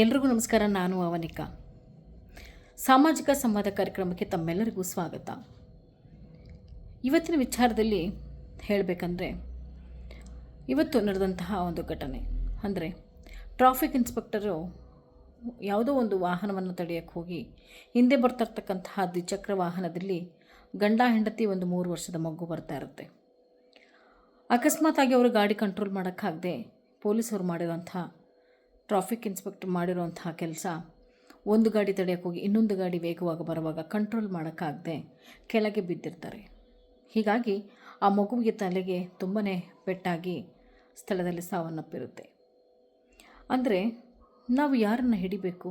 ಎಲ್ರಿಗೂ ನಮಸ್ಕಾರ, ನಾನು ಅವನಿಕಾ. ಸಾಮಾಜಿಕ ಸಂವಾದ ಕಾರ್ಯಕ್ರಮಕ್ಕೆ ತಮ್ಮೆಲ್ಲರಿಗೂ ಸ್ವಾಗತ. ಇವತ್ತಿನ ವಿಚಾರದಲ್ಲಿ ಹೇಳಬೇಕಂದ್ರೆ, ಇವತ್ತು ನಡೆದಂತಹ ಒಂದು ಘಟನೆ, ಅಂದರೆ ಟ್ರಾಫಿಕ್ ಇನ್ಸ್ಪೆಕ್ಟರು ಯಾವುದೋ ಒಂದು ವಾಹನವನ್ನು ತಡೆಯೋಕ್ಕೆ ಹೋಗಿ ಹಿಂದೆ ಬರ್ತಿರ್ತಕ್ಕಂತಹ ದ್ವಿಚಕ್ರ ವಾಹನದಲ್ಲಿ ಗಂಡ, ಹೆಂಡತಿ ಒಂದು ಮೂರು ವರ್ಷದ ಮಗು ಬರ್ತಾ ಇರುತ್ತೆ. ಅಕಸ್ಮಾತಾಗಿ ಅವರು ಗಾಡಿ ಕಂಟ್ರೋಲ್ ಮಾಡೋಕ್ಕಾಗದೆ ಪೊಲೀಸರು ಮಾಡಿರೋಂಥ ಟ್ರಾಫಿಕ್ ಇನ್ಸ್ಪೆಕ್ಟರ್ ಮಾಡಿರುವಂಥ ಕೆಲಸ ಒಂದು ಗಾಡಿ ತಡೆಯೋಕ್ಕೆ ಹೋಗಿ ಇನ್ನೊಂದು ಗಾಡಿ ವೇಗವಾಗಿ ಬರುವಾಗ ಕಂಟ್ರೋಲ್ ಮಾಡೋಕ್ಕಾಗದೆ ಕೆಳಗೆ ಬಿದ್ದಿರ್ತಾರೆ. ಹೀಗಾಗಿ ಆ ಮಗುವಿಗೆ ತಲೆಗೆ ತುಂಬಾ ಪೆಟ್ಟಾಗಿ ಸ್ಥಳದಲ್ಲಿ ಸಾವನ್ನಪ್ಪಿರುತ್ತೆ. ಅಂದರೆ ನಾವು ಯಾರನ್ನು ಹಿಡಿಬೇಕು?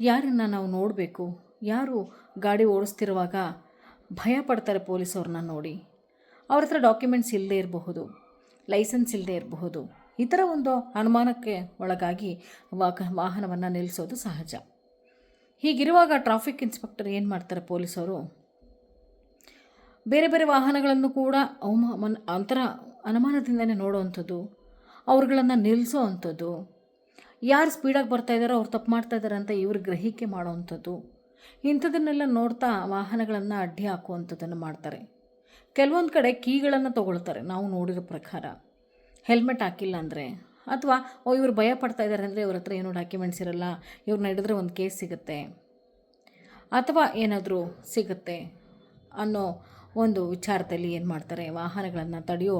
ಯಾರನ್ನು ನಾವು ನೋಡಬೇಕು? ಯಾರು ಗಾಡಿ ಓಡಿಸ್ತಿರುವಾಗ ಭಯ ಪಡ್ತಾರೆ ಪೊಲೀಸವ್ರನ್ನ ನೋಡಿ. ಅವ್ರ ಹತ್ರ ಡಾಕ್ಯುಮೆಂಟ್ಸ್ ಇಲ್ಲದೇ ಇರಬಹುದು, ಲೈಸೆನ್ಸ್ ಇಲ್ಲದೆ ಇರಬಹುದು. ಈ ಒಂದು ಅನುಮಾನಕ್ಕೆ ಒಳಗಾಗಿ ವಾಹನವನ್ನು ನಿಲ್ಲಿಸೋದು ಸಹಜ. ಹೀಗಿರುವಾಗ ಟ್ರಾಫಿಕ್ ಇನ್ಸ್ಪೆಕ್ಟರ್ ಏನು ಮಾಡ್ತಾರೆ ಪೊಲೀಸರು? ಬೇರೆ ಬೇರೆ ವಾಹನಗಳನ್ನು ಕೂಡ ಅಂತರ, ಅನುಮಾನದಿಂದನೇ ನೋಡುವಂಥದ್ದು, ಅವ್ರುಗಳನ್ನು ನಿಲ್ಲಿಸೋ ಅಂಥದ್ದು ಯಾರು ಸ್ಪೀಡಾಗಿ ಬರ್ತಾ ಇದ್ದಾರೋ ಅವ್ರು ತಪ್ಪು ಮಾಡ್ತಾ ಇದ್ದಾರೆ ಅಂತ ಇವರು ಗ್ರಹಿಕೆ ಮಾಡೋವಂಥದ್ದು, ಇಂಥದನ್ನೆಲ್ಲ ನೋಡ್ತಾ ವಾಹನಗಳನ್ನು ಅಡ್ಡಿ ಹಾಕುವಂಥದ್ದನ್ನು ಮಾಡ್ತಾರೆ. ಕೆಲವೊಂದು ಕಡೆ ಕೀಗಳನ್ನು ತಗೊಳ್ತಾರೆ, ನಾವು ನೋಡಿರೋ ಪ್ರಕಾರ. ಹೆಲ್ಮೆಟ್ ಹಾಕಿಲ್ಲ ಅಂದರೆ? ಅಥವಾ, ಓ, ಇವರು ಭಯ ಪಡ್ತಾ ಇದ್ದಾರೆ ಅಂದರೆ ಇವ್ರ ಹತ್ರ ಏನೂ ಡಾಕ್ಯುಮೆಂಟ್ಸ್ ಇರಲ್ಲ ಇವ್ರನ್ನ ಹಿಡಿದ್ರೆ ಒಂದು ಕೇಸ್ ಸಿಗುತ್ತೆ. ಅಥವಾ ಏನಾದರೂ ಸಿಗುತ್ತೆ ಅನ್ನೋ ಒಂದು ವಿಚಾರದಲ್ಲಿ ಏನು ಮಾಡ್ತಾರೆ? ವಾಹನಗಳನ್ನು ತಡೆಯೋ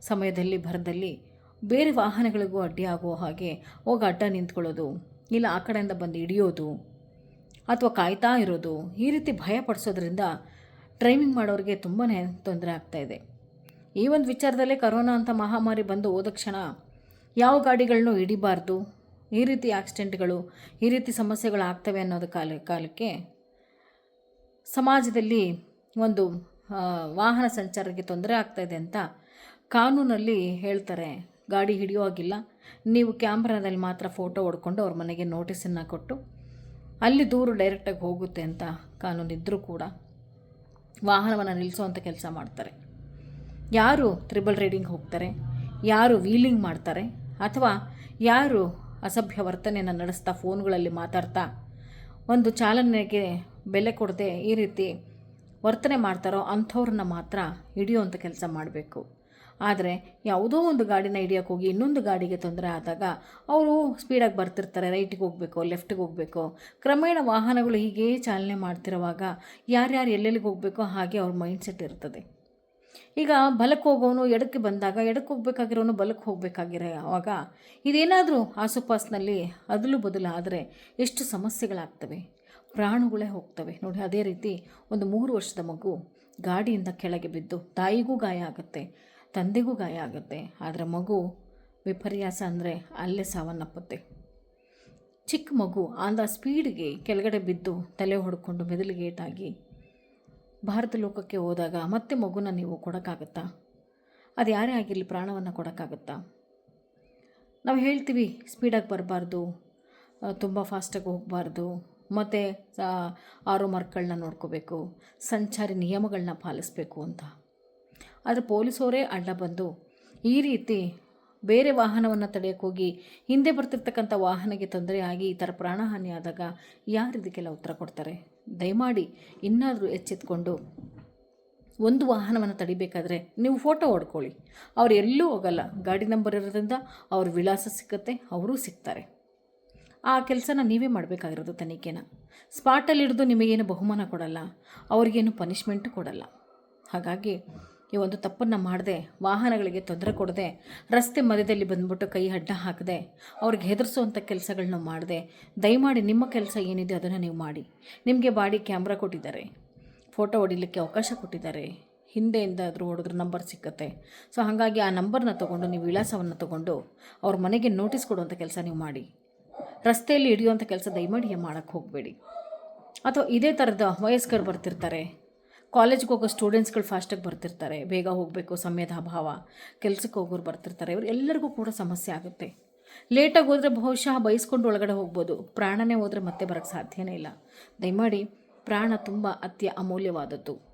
ಸಮಯದಲ್ಲಿ, ಭರದಲ್ಲಿ ಬೇರೆ ವಾಹನಗಳಿಗೂ ಅಡ್ಡಿಯಾಗೋ ಹಾಗೆ ಹೋಗಿ ಅಡ್ಡ ನಿಂತ್ಕೊಳ್ಳೋದು, ಇಲ್ಲ ಆ ಕಡೆಯಿಂದ ಬಂದು ಹಿಡಿಯೋದು, ಅಥವಾ ಕಾಯ್ತಾ ಇರೋದು, ಈ ರೀತಿ ಭಯ ಪಡಿಸೋದ್ರಿಂದ ಡ್ರೈವಿಂಗ್ ಮಾಡೋರಿಗೆ ತುಂಬಾ ತೊಂದರೆ ಆಗ್ತಾಯಿದೆ ಈ ಒಂದು ವಿಚಾರದಲ್ಲೇ ಕರೋನಾ ಅಂತ ಮಹಾಮಾರಿ ಬಂದು ಹೋದ ಕ್ಷಣ ಯಾವ ಗಾಡಿಗಳನ್ನೂ ಹಿಡಿಬಾರ್ದು, ಈ ರೀತಿ ಆಕ್ಸಿಡೆಂಟ್ಗಳು, ಈ ರೀತಿ ಸಮಸ್ಯೆಗಳು ಆಗ್ತವೆ ಅನ್ನೋದು ಕಾಲ, ಕಾಲಕ್ಕೆ ಸಮಾಜದಲ್ಲಿ ಒಂದು ವಾಹನ ಸಂಚಾರಕ್ಕೆ ತೊಂದರೆ ಆಗ್ತಾಯಿದೆ ಅಂತ ಕಾನೂನಲ್ಲಿ ಹೇಳ್ತಾರೆ. ಗಾಡಿ ಹಿಡಿಯೋ ಹಾಗಿಲ್ಲ. ನೀವು ಕ್ಯಾಮ್ರಾದಲ್ಲಿ ಮಾತ್ರ ಫೋಟೋ ಹೊಡ್ಕೊಂಡು ಅವ್ರ ಮನೆಗೆ ನೋಟಿಸನ್ನು ಕೊಟ್ಟು ಅಲ್ಲಿ ದೂರು ಡೈರೆಕ್ಟಾಗಿ ಹೋಗುತ್ತೆ ಅಂತ ಕಾನೂನಿದ್ದರೂ ಕೂಡ ವಾಹನವನ್ನು ನಿಲ್ಲಿಸೋವಂಥ ಕೆಲಸ ಮಾಡ್ತಾರೆ. ಯಾರು ತ್ರಿಬಲ್ ರೈಡಿಂಗ್ ಹೋಗ್ತಾರೆ? ಯಾರು ವೀಲಿಂಗ್ ಮಾಡ್ತಾರೆ? ಅಥವಾ ಯಾರು ಅಸಭ್ಯ ವರ್ತನೆಯನ್ನು ನಡೆಸ್ತಾ ಫೋನ್ಗಳಲ್ಲಿ ಮಾತಾಡ್ತಾ ಒಂದು ಚಾಲನೆಗೆ ಬೆಲೆ ಕೊಡದೆ ಈ ರೀತಿ ವರ್ತನೆ ಮಾಡ್ತಾರೋ ಅಂಥವ್ರನ್ನ ಮಾತ್ರ ಹಿಡಿಯುವಂಥ ಕೆಲಸ ಮಾಡಬೇಕು. ಆದರೆ ಯಾವುದೋ ಒಂದು ಗಾಡಿನ ಹಿಡಿಯೋಕೆ ಹೋಗಿ ಇನ್ನೊಂದು ಗಾಡಿಗೆ ತೊಂದರೆ ಆದಾಗ ಅವರು ಸ್ಪೀಡಾಗಿ ಬರ್ತಿರ್ತಾರೆ ರೈಟಿಗೆ ಹೋಗಬೇಕು ಲೆಫ್ಟಿಗೆ ಹೋಗಬೇಕು. ಕ್ರಮೇಣ ವಾಹನಗಳು ಹೀಗೇ ಚಾಲನೆ ಮಾಡ್ತಿರುವಾಗ ಯಾರ್ಯಾರು ಎಲ್ಲೆಲ್ಲಿಗೆ ಹೋಗಬೇಕೋ ಹಾಗೆ ಅವ್ರ ಮೈಂಡ್ಸೆಟ್ ಇರ್ತದೆ. ಈಗ ಬಲಕ್ಕೆ ಹೋಗೋನು ಎಡಕ್ಕೆ ಬಂದಾಗ, ಎಡಕ್ಕೆ ಹೋಗ್ಬೇಕಾಗಿರೋನು ಬಲಕ್ಕೆ ಹೋಗಬೇಕಾಗಿರೋ ಆವಾಗ ಇದೇನಾದರೂ ಆಸುಪಾಸಿನಲ್ಲಿ ಅದಲು ಬದಲು ಆದರೆ ಎಷ್ಟು ಸಮಸ್ಯೆಗಳಾಗ್ತವೆ? ಪ್ರಾಣಗಳೇ ಹೋಗ್ತವೆ. ನೋಡಿ, ಅದೇ ರೀತಿ ಒಂದು ಮೂರು ವರ್ಷದ ಮಗು ಗಾಡಿಯಿಂದ ಕೆಳಗೆ ಬಿದ್ದು ತಾಯಿಗೂ ಗಾಯ ಆಗುತ್ತೆ, ತಂದೆಗೂ ಗಾಯ ಆಗುತ್ತೆ. ಆದರೆ ಮಗು ವಿಪರ್ಯಾಸ ಅಂದರೆ ಅಲ್ಲೇ ಸಾವನ್ನಪ್ಪುತ್ತೆ. ಚಿಕ್ಕ ಮಗು ಆಂದ ಸ್ಪೀಡ್ಗೆ ಕೆಳಗಡೆ ಬಿದ್ದು ತಲೆ ಹೊಡ್ಕೊಂಡು ಮೆದುಳಿಗೆ ಏಟಾಗಿ ಭಾರತ ಲೋಕಕ್ಕೆ ಹೋದಾಗ ಮತ್ತೆ ಮಗುನ ನೀವು ಕೊಡೋಕ್ಕಾಗತ್ತಾ? ಅದು ಯಾರೇ ಆಗಿರಲಿ ಪ್ರಾಣವನ್ನು ಕೊಡೋಕ್ಕಾಗತ್ತಾ? ನಾವು ಹೇಳ್ತೀವಿ ಸ್ಪೀಡಾಗಿ ಬರಬಾರ್ದು ತುಂಬ ಫಾಸ್ಟಾಗಿ ಹೋಗಬಾರ್ದು, ಮತ್ತು ಆರೋ ಮಾರ್ಕ್ಗಳನ್ನ ನೋಡ್ಕೋಬೇಕು, ಸಂಚಾರಿ ನಿಯಮಗಳನ್ನ ಪಾಲಿಸಬೇಕು ಅಂತ. ಆದರೆ ಪೊಲೀಸವರೇ ಅಡ್ಡ ಬಂದು, ಈ ರೀತಿ ಬೇರೆ ವಾಹನವನ್ನು ತಡೆಯೋಕ್ಕೆ ಹೋಗಿ ಹಿಂದೆ ಬರ್ತಿರ್ತಕ್ಕಂಥ ವಾಹನಕ್ಕೆ ತೊಂದರೆ ಆಗಿ ಈ ಥರ ಪ್ರಾಣಹಾನಿ ಆದಾಗ ಯಾರು ಇದಕ್ಕೆಲ್ಲ ಉತ್ತರ ಕೊಡ್ತಾರೆ? ದಯಮಾಡಿ ಇನ್ನಾದರೂ ಎಚ್ಚೆತ್ಕೊಂಡು ಒಂದು ವಾಹನವನ್ನು ತಡಿಬೇಕಾದ್ರೆ ನೀವು ಫೋಟೋ ಹೊಡ್ಕೊಳ್ಳಿ. ಅವ್ರು ಎಲ್ಲೂ ಹೋಗಲ್ಲ. ಗಾಡಿ ನಂಬರ್ ಇರೋದ್ರಿಂದ ಅವ್ರ ವಿಳಾಸ ಸಿಕ್ಕತ್ತೆ, ಅವರೂ ಸಿಗ್ತಾರೆ. ಆ ಕೆಲಸನ ನೀವೇ ಮಾಡಬೇಕಾಗಿರೋದು ತನಿಖೆನ. ಸ್ಪಾಟಲ್ಲಿ ಹಿಡಿದು ನಿಮಗೇನು ಬಹುಮಾನ ಕೊಡಲ್ಲ, ಅವ್ರಿಗೇನು ಪನಿಷ್ಮೆಂಟು ಕೊಡಲ್ಲ. ಹಾಗಾಗಿ ಈ ಒಂದು ತಪ್ಪನ್ನು ಮಾಡದೆ, ವಾಹನಗಳಿಗೆ ತೊಂದರೆ ಕೊಡದೆ, ರಸ್ತೆ ಮಧ್ಯದಲ್ಲಿ ಬಂದ್ಬಿಟ್ಟು ಕೈ ಅಡ್ಡ ಹಾಕದೆ, ಅವ್ರಿಗೆ ಹೆದರಿಸುವಂಥ ಕೆಲಸಗಳನ್ನ ಮಾಡದೆ, ದಯಮಾಡಿ ನಿಮ್ಮ ಕೆಲಸ ಏನಿದೆ ಅದನ್ನು ನೀವು ಮಾಡಿ. ನಿಮಗೆ ಬಾಡಿ ಕ್ಯಾಮ್ರಾ ಕೊಟ್ಟಿದ್ದಾರೆ, ಫೋಟೋ ಹೊಡಿಲಿಕ್ಕೆ ಅವಕಾಶ ಕೊಟ್ಟಿದ್ದಾರೆ, ಹಿಂದೆಯಿಂದ ಅದ್ರ ಹೊಡೆದ್ರೆ ನಂಬರ್ ಸಿಕ್ಕತ್ತೆ. ಸೊ ಹಾಗಾಗಿ ಆ ನಂಬರ್ನ ತೊಗೊಂಡು, ನೀವು ವಿಳಾಸವನ್ನು ತೊಗೊಂಡು, ಅವ್ರ ಮನೆಗೆ ನೋಟಿಸ್ ಕೊಡುವಂಥ ಕೆಲಸ ನೀವು ಮಾಡಿ. ರಸ್ತೆಯಲ್ಲಿ ಹಿಡಿಯುವಂಥ ಕೆಲಸ ದಯಮಾಡಿ ಮಾಡೋಕ್ಕೆ ಹೋಗಬೇಡಿ. ಅಥವಾ ಇದೇ ಥರದ ವಯಸ್ಕರು ಬರ್ತಿರ್ತಾರೆ ಕಾಲೇಜ್ಗೆ ಹೋಗೋ ಸ್ಟೂಡೆಂಟ್ಸ್ಗಳು ಫಾಸ್ಟಾಗಿ ಬರ್ತಿರ್ತಾರೆ. ಬೇಗ ಹೋಗಬೇಕು, ಸಮಯದ ಅಭಾವ. ಕೆಲಸಕ್ಕೆ ಹೋಗೋರು ಬರ್ತಿರ್ತಾರೆ. ಇವ್ರು ಎಲ್ಲರಿಗೂ ಕೂಡ ಸಮಸ್ಯೆ ಆಗುತ್ತೆ. ಲೇಟಾಗಿ ಹೋದರೆ ಬಹುಶಃ ಬಯಸ್ಕೊಂಡು ಒಳಗಡೆ ಹೋಗ್ಬೋದು. ಪ್ರಾಣನೇ ಹೋದರೆ ಮತ್ತೆ ಬರೋಕ್ಕೆ ಸಾಧ್ಯನೇ ಇಲ್ಲ. ದಯಮಾಡಿ, ಪ್ರಾಣ ತುಂಬ ಅತ್ಯ ಅಮೂಲ್ಯವಾದದ್ದು.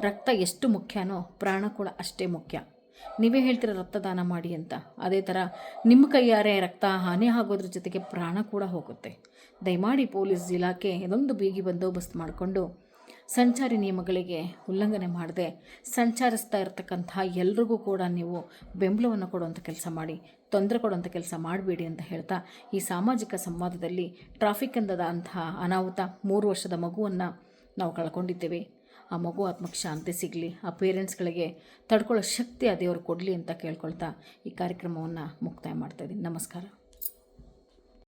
ರಕ್ತ ಎಷ್ಟು ಮುಖ್ಯನೋ ಪ್ರಾಣ ಕೂಡ ಅಷ್ಟೇ ಮುಖ್ಯ. ನೀವೇ ಹೇಳ್ತೀರ ರಕ್ತದಾನ ಮಾಡಿ ಅಂತ. ಅದೇ ಥರ ನಿಮ್ಮ ಕೈಯಾರೆ ರಕ್ತ ಹಾನಿ ಆಗೋದ್ರ ಜೊತೆಗೆ ಪ್ರಾಣ ಕೂಡ ಹೋಗುತ್ತೆ. ದಯಮಾಡಿ ಪೊಲೀಸ್ ಇಲಾಖೆ ಇದೊಂದು ಬೀಗಿ ಬಂದೋಬಸ್ತ್ ಮಾಡಿಕೊಂಡು ಸಂಚಾರಿ ನಿಯಮಗಳಿಗೆ ಉಲ್ಲಂಘನೆ ಮಾಡದೆ ಸಂಚರಿಸ್ತಾ ಇರತಕ್ಕಂಥ ಎಲ್ರಿಗೂ ಕೂಡ ನೀವು ಬೆಂಬಲವನ್ನು ಕೊಡುವಂಥ ಕೆಲಸ ಮಾಡಿ, ತೊಂದರೆ ಕೊಡುವಂಥ ಕೆಲಸ ಮಾಡಬೇಡಿ ಅಂತ ಹೇಳ್ತಾ ಈ ಸಾಮಾಜಿಕ ಸಂವಾದದಲ್ಲಿ ಟ್ರಾಫಿಕ್ ಅಂತಹ ಅನಾಹುತ ಮೂರು ವರ್ಷದ ಮಗುವನ್ನು ನಾವು ಕಳ್ಕೊಂಡಿದ್ದೇವೆ. ಆ ಮಗು ಆತ್ಮಕ್ಕೆ ಶಾಂತಿ ಸಿಗಲಿ, ಆ ಪೇರೆಂಟ್ಸ್ಗಳಿಗೆ ತಡ್ಕೊಳ್ಳೋ ಶಕ್ತಿ ಆ ದೇವರು ಕೊಡಲಿ ಅಂತ ಕೇಳ್ಕೊಳ್ತಾ ಈ ಕಾರ್ಯಕ್ರಮವನ್ನು ಮುಕ್ತಾಯ ಮಾಡ್ತಾಯಿದ್ದೀನಿ ನಮಸ್ಕಾರ.